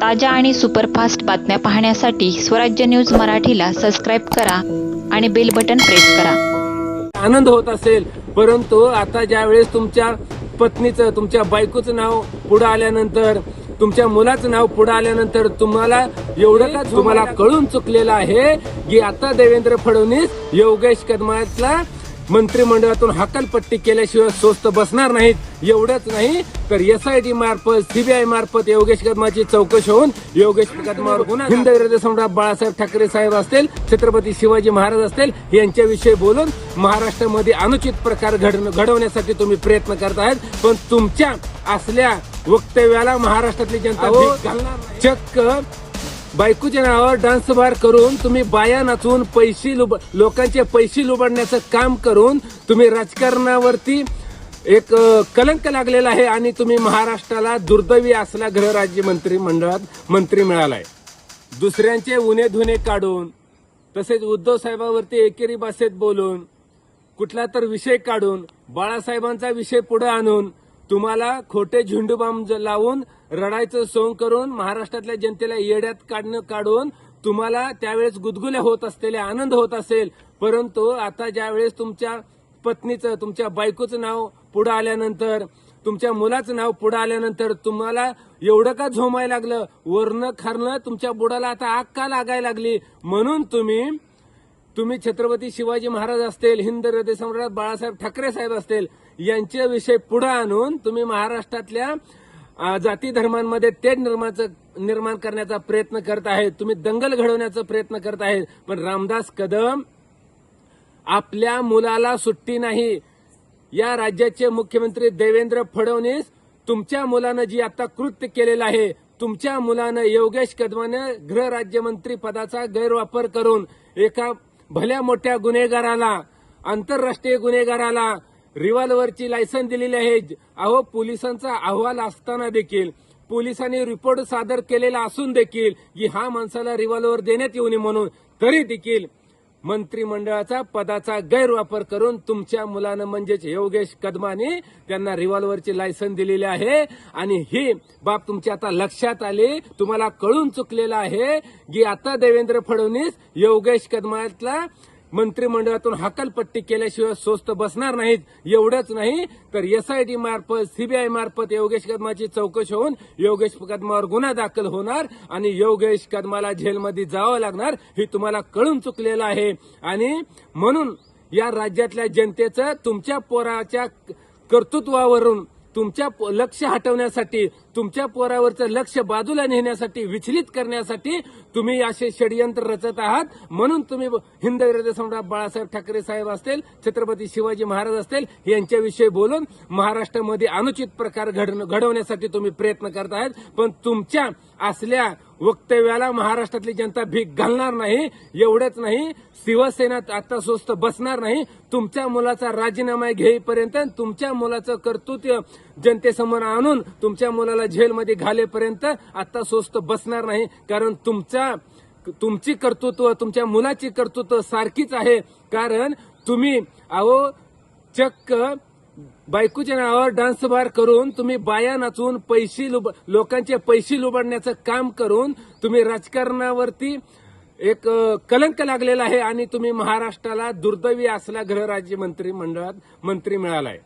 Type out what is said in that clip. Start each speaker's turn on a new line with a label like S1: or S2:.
S1: ताज्या आणि सुपरफास्ट बातम्या पाहण्यासाठी स्वराज्य न्यूज मराठीला सबस्क्राईब करा आणि बेल बटन प्रेस करा.
S2: आनंद होत असेल परंतु आता ज्या वेळेस तुमच्या पत्नीचं तुमच्या बायकोचं नाव पुढे आल्यानंतर तुमच्या मुलाचं नाव पुढे आल्यानंतर तुम्हाला एवढं तुम्हाला कळून चुकलेलं आहे की आता देवेंद्र फडणवीस योगेश कदमातला मंत्रिमंडळातून हकालपट्टी केल्याशिवाय स्वस्त बसणार नाहीत. एवढंच नाही तर एसआयटी मार्फत सीबीआय मार्फत योगेश कदमाची चौकशी होऊन योगेश कदमावर गुन्हा हिंद विरोधी सम्राट बाळासाहेब ठाकरे साहेब असतील छत्रपती शिवाजी महाराज असतील यांच्याविषयी बोलून महाराष्ट्रामध्ये अनुचित प्रकार घड- घडवण्यासाठी तुम्ही प्रयत्न करत आहेत. पण तुमच्या असल्या वक्तव्याला महाराष्ट्रातली जनता. चक्क बायकोच्या नावावर डान्स बार करून तुम्ही बाया नाचून पैसे लुब लोकांचे पैसे लुबाडण्याचं काम करून तुम्ही राजकारणावरती एक कलंक लागलेला आहे आणि तुम्ही महाराष्ट्राला दुर्दैवी असला गृहराज्य मंत्री मंडळात मंत्री मिळालाय. दुसऱ्यांचे उन्हे धुणे काढून तसेच उद्धव साहेबावरती एकेरी भाषेत बोलून कुठला तर विषय काढून बाळासाहेबांचा विषय पुढे आणून तुम्हाला खोटे झेंडूबाम लावून रडायचं सोंग करून महाराष्ट्रातल्या जनतेला येड्यात काढणं काढून तुम्हाला त्यावेळेस गुदगुल्या होत असलेले आनंद होत असेल. परंतु आता ज्यावेळेस तुमच्या पत्नीचं तुमच्या बायकोचं नाव पुढे आल्यानंतर तुमच्या मुलाचं नाव पुढे आल्यानंतर तुम्हाला एवढं का झोमायला लागलं? वरणं खारणं तुमच्या बुडाला आता आग का लागायला लागली? म्हणून तुम्ही तुम्ही छत्रपती शिवाजी महाराज असतील हिंद हृदय सम्राट बाळासाहेब ठाकरे साहेब असतील यांचे विषय पुढे आणून तुम्ही महाराष्ट्रातल्या जाती धर्मांमध्ये तेढ निर्माणचं निर्माण करण्याचा प्रयत्न करत आहेत. तुम्ही दंगल घडवण्याचा प्रयत्न करत आहेत. पण रामदास कदम आपल्या मुलाला सुट्टी नाही. या राज्याचे मुख्यमंत्री देवेंद्र फडणवीस तुमच्या मुलानं जी आता कृत्य केलेलं आहे तुमच्या मुलानं योगेश कदमानं गृहराज्यमंत्री पदाचा गैरवापर करून एका भल्या मोठ्या गुन्हेगाराला आंतरराष्ट्रीय गुन्हेगाराला रिव्हॉल्व्हरची लायसन दिलेली आहे. अहो पोलिसांचा अहवाल असताना देखील पोलिसांनी रिपोर्ट सादर केलेला असून देखील की हा माणसाला रिव्हॉल्व्हर देण्यात येऊ नये म्हणून. तरी देखील मंत्रिमंडळाचा पदाचा गैरवापर करून तुमच्या मुलानं म्हणजेच योगेश कदमाने त्यांना रिव्हॉल्व्हरची लायसन दिलेली आहे. आणि ही बाब तुमच्या आता लक्षात आली. तुम्हाला कळून चुकलेलं आहे की आता देवेंद्र फडणवीस योगेश कदमातला मंत्रिमंडळातून हकालपट्टी केल्याशिवाय स्वस्त बसणार नाहीत एवढंच नाही. तर एसआयटी मार्फत सीबीआय मार्फत योगेश कदमाची चौकशी होऊन योगेश कदमावर गुन्हा दाखल होणार आणि योगेश कदमाला जेलमध्ये जावं लागणार हे तुम्हाला कळून चुकलेलं आहे. आणि म्हणून या राज्यातल्या जनतेचं तुमच्या पोराच्या कर्तृत्वावरून तुमच्या लक्ष हटवण्यासाठी तुमच्या पोरावरचं लक्ष बाजूला नेण्यासाठी विचलित करण्यासाठी तुम्ही असे षडयंत्र रचत आहात. म्हणून तुम्ही हिंद विरोधी सम्राट बाळासाहेब ठाकरे साहेब असतील छत्रपती शिवाजी महाराज असतील यांच्याविषयी बोलून महाराष्ट्रामध्ये अनुचित प्रकार घडवण्यासाठी तुम्ही प्रयत्न करत आहात. पण तुमच्या असल्या वक्तव्याला महाराष्ट्रातली जनता भीक घालणार नाही एवढंच नाही. शिवसेनेत आता स्वस्त बसणार नाही. तुमच्या मुलाचा राजीनामा घेईपर्यंत तुमच्या मुलाचं कर्तृत्व जनतेसमोर आणून तुमच्या मुलाला जेलमध्ये घालेपर्यंत आता स्वस्त बसणार नाही. कारण तुमचा तुमची कर्तृत्व तुमच्या मुलाची कर्तृत्व सारखीच आहे. कारण तुम्ही अहो चक्क बायकोच्या नावावर डान्स बार करून तुम्ही बाया नाचून पैसे लुब लोकांचे पैसे लुबाडण्याचं काम करून तुम्ही राजकारणावरती एक कलंक लागलेला आहे आणि तुम्ही महाराष्ट्राला दुर्दैवी असला गृहराज्य मंत्री मंडळात मंत्री मिळालाय.